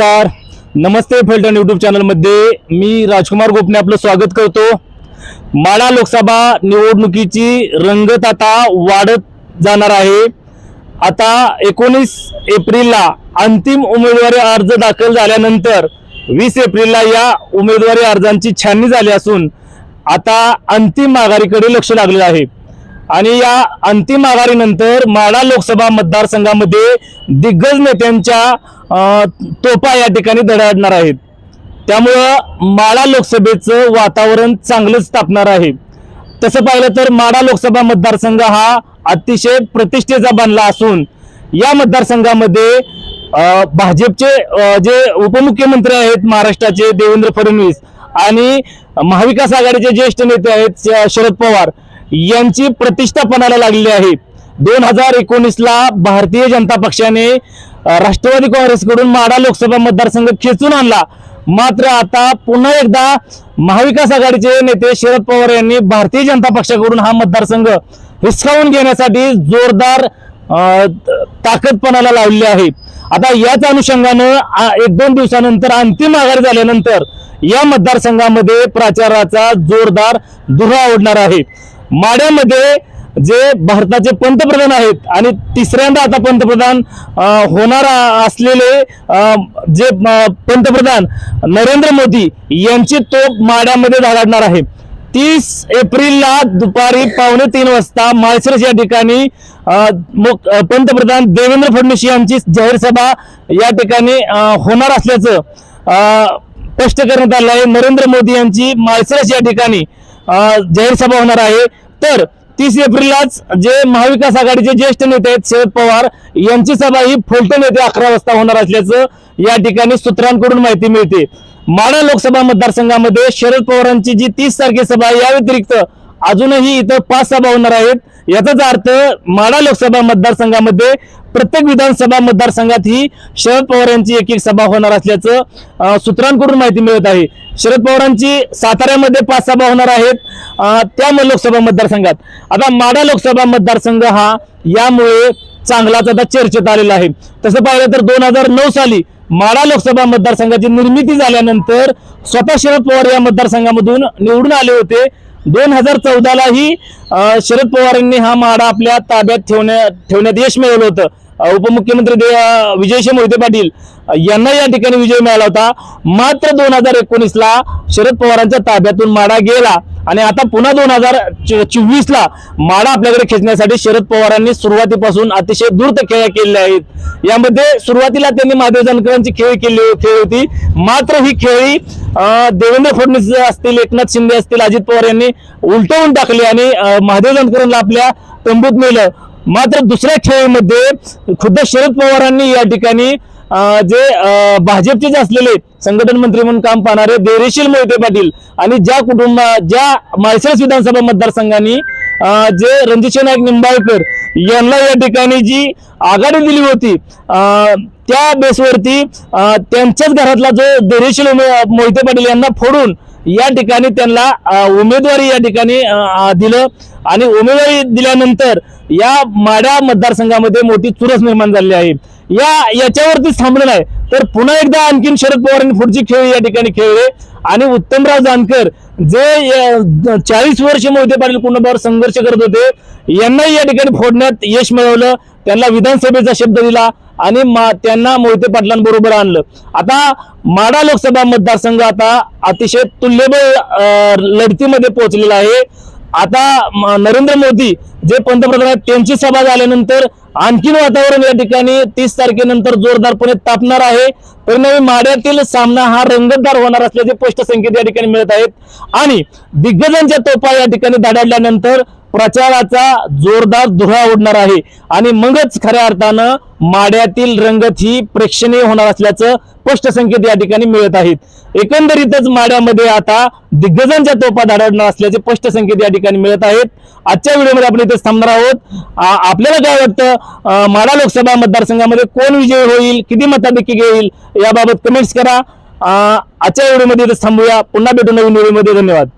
नमस्कार. नमस्ते फलटण यूट्यूब चॅनलमध्ये मी राजकुमार गोपने आपलं स्वागत करतो. माळा लोकसभा निवडणुकीची रंगत आता वाढत जाणार आहे. आता एकोणीस एप्रिलला अंतिम उमेदवारी अर्ज दाखल झाल्यानंतर वीस एप्रिलला या उमेदवारी अर्जांची छाननी झाली असून आता अंतिम माघारीकडे लक्ष लागलेलं आहे. आणि या अंतिम आघाडीनंतर माडा लोकसभा मतदारसंघामध्ये दिग्गज नेत्यांच्या तोपा तोफा या ठिकाणी धडाडणार आहेत. त्यामुळं माडा लोकसभेचं वातावरण चांगलंच तापणार आहे. तसं पाहिलं तर माडा लोकसभा मतदारसंघ हा अतिशय प्रतिष्ठेचा बनला असून या मतदारसंघामध्ये भाजपचे जे उपमुख्यमंत्री आहेत महाराष्ट्राचे देवेंद्र फडणवीस आणि महाविकास आघाडीचे ज्येष्ठ नेते आहेत श- शरद पवार यांची प्रतिष्ठा पणाला लागलेली आहे. दोन हजार एकोणीसला भारतीय जनता पक्षाने राष्ट्रवादी काँग्रेसकडून माडा लोकसभा मतदारसंघ खेचून आणला. मात्र आता पुन्हा एकदा महाविकास आघाडीचे नेते शरद पवार यांनी भारतीय जनता पक्षाकडून हा मतदारसंघ हिसकावून घेण्यासाठी जोरदार ताकदपणाला लावलेली आहे. आता याच अनुषंगानं एक दोन दिवसानंतर अंतिम आघाडी झाल्यानंतर या मतदारसंघामध्ये प्रचाराचा जोरदार दुरा ओढणार आहे. माड्यामध्ये जे भारताचे पंतप्रधान आहेत आणि तिसऱ्यांदा आता पंतप्रधान होणार असलेले जे पंतप्रधान नरेंद्र मोदी यांची तोप माड्यामध्ये धडाडणार आहे तीस एप्रिलला दुपारी पावणे तीन वाजता माळशिरस या ठिकाणी पंतप्रधान देवेंद्र फडणवीस यांची जाहीर सभा या ठिकाणी होणार असल्याचं स्पष्ट करण्यात आलं आहे. नरेंद्र मोदी यांची माळशिरस या ठिकाणी जाहीर सभा होणार आहे. तर तीस एप्रिललाच जे महाविकास आघाडीचे ज्येष्ठ नेते आहेत शरद पवार यांची सभा ही फलटण येथे अकरा वाजता होणार असल्याचं या ठिकाणी सूत्रांकडून माहिती मिळते. माढा लोकसभा मतदारसंघामध्ये शरद पवारांची जी तीस तारखे सभा या व्यतिरिक्त अजूनही इथं पाच सभा होणार आहेत. याचाच अर्थ माढा लोकसभा मतदारसंघामध्ये प्रत्येक विधानसभा मतदारसंघात ही शरद पवार यांची एक एक सभा होणार असल्याचं सूत्रांकडून माहिती मिळत आहे. शरद पवारांची साताऱ्यामध्ये पाच सभा होणार आहेत त्या लोकसभा मतदारसंघात. आता माडा लोकसभा मतदारसंघ हा यामुळे चांगलाच आता चर्चेत आलेला आहे. तसं पाहिलं तर दोन हजार नऊ साली माढा लोकसभा मतदारसंघाची निर्मिती झाल्यानंतर स्वतः शरद पवार या मतदारसंघामधून निवडून आले होते. दोन हजार चौदालाही शरद पवारांनी हा माडा आपल्या ताब्यात ठेवण्या ठेवण्यात यश मिळवलं होतं. उपमुख्यमंत्री दे विजयशी मोहिते पाटील यांना या ठिकाणी विजय मिळाला होता. मात्र दोन हजार एकोणीसला शरद पवारांच्या ताब्यातून माडा गेला आणि आता पुन्हा दोन हजार चोवीसला माडा आपल्याकडे खेचण्यासाठी शरद पवारांनी सुरुवातीपासून अतिशय दूरत खेळ केलेल्या आहेत. यामध्ये सुरुवातीला त्यांनी महादेव जानकरांची खेळी केली खेळ होती. मात्र ही खेळी देवेंद्र फडणवीस असतील एकनाथ शिंदे असतील अजित पवार यांनी उलटवून टाकले आणि महादेव जानकरांना आपल्या तंबूत नेलं. मात्र दुसऱ्या खेळीमध्ये खुद्द शरद पवारांनी या ठिकाणी जे भाजपचे जे असलेले संघटन मंत्री म्हणून काम पाहणारे देरेशील मोहिते पाटील आणि ज्या कुटुंबा ज्या माळशिरस विधानसभा मतदारसंघांनी जे रणजित नाईक निंबाळकर यांना या ठिकाणी जी आघाडी दिली होती त्या बेसवरती त्यांच्याच घरातला जो देरेशील मोहिते पाटील यांना फोडून या ठिकाणी त्यांना उमेदवारी या ठिकाणी दिलं. आणि उमेदवारी दिल्यानंतर या माड्या मतदारसंघामध्ये मोठी चुरस निर्माण झालेली आहे. या याच्यावरती थांबलं नाही. तर पुन्हा एकदा आणखीन शरद पवारांनी पुढची खेळ या ठिकाणी खेळले. आणि उत्तमराव जानकर जे चाळीस वर्ष मोहिते पाटील कुटुंबावर संघर्ष करत होते यांनाही या ठिकाणी फोडण्यात यश मिळवलं. त्यांना विधानसभेचा शब्द दिला आणि त्यांना मोहिते पाटलांबरोबर आणलं. आता माडा लोकसभा मतदारसंघ आता अतिशय तुल्यबळ लढतीमध्ये पोहोचलेला आहे. आता नरेंद्र मोदी जे पंतप्रधान आहेत त्यांची सभा झाल्यानंतर आणखीन वातावरण या ठिकाणी तीस तारखेनंतर जोरदारपणे तापणार आहे. परिणामी माड्यातील सामना हा रंगतदार होणार असल्याचे स्पष्ट संकेत या ठिकाणी मिळत आहेत. आणि दिग्गजांच्या तोफा या ठिकाणी धडाडल्यानंतर प्रचाराचा जोरदार धुरा उडणार आहे. आणि मगच खऱ्या अर्थानं माड्यातील रंगत ही प्रेक्षणीय होणार असल्याचं स्पष्ट संकेत या ठिकाणी मिळत आहेत. एकंदरीतच माड्यामध्ये आता दिग्गजांच्या तोफा धडाडणार असल्याचे स्पष्ट संकेत या ठिकाणी मिळत आहेत. आजच्या व्हिडिओमध्ये आपण इथे थांबणार आहोत. आपल्याला काय वाटतं? माडा लोकसभा मतदारसंघामध्ये कोण विजय होईल? किती मताधिक्य घेईल? याबाबत कमेंट्स करा. आजच्या व्हिडिओमध्ये इथे थांबूया. पुन्हा भेटू नवीन व्हिडिओमध्ये. धन्यवाद.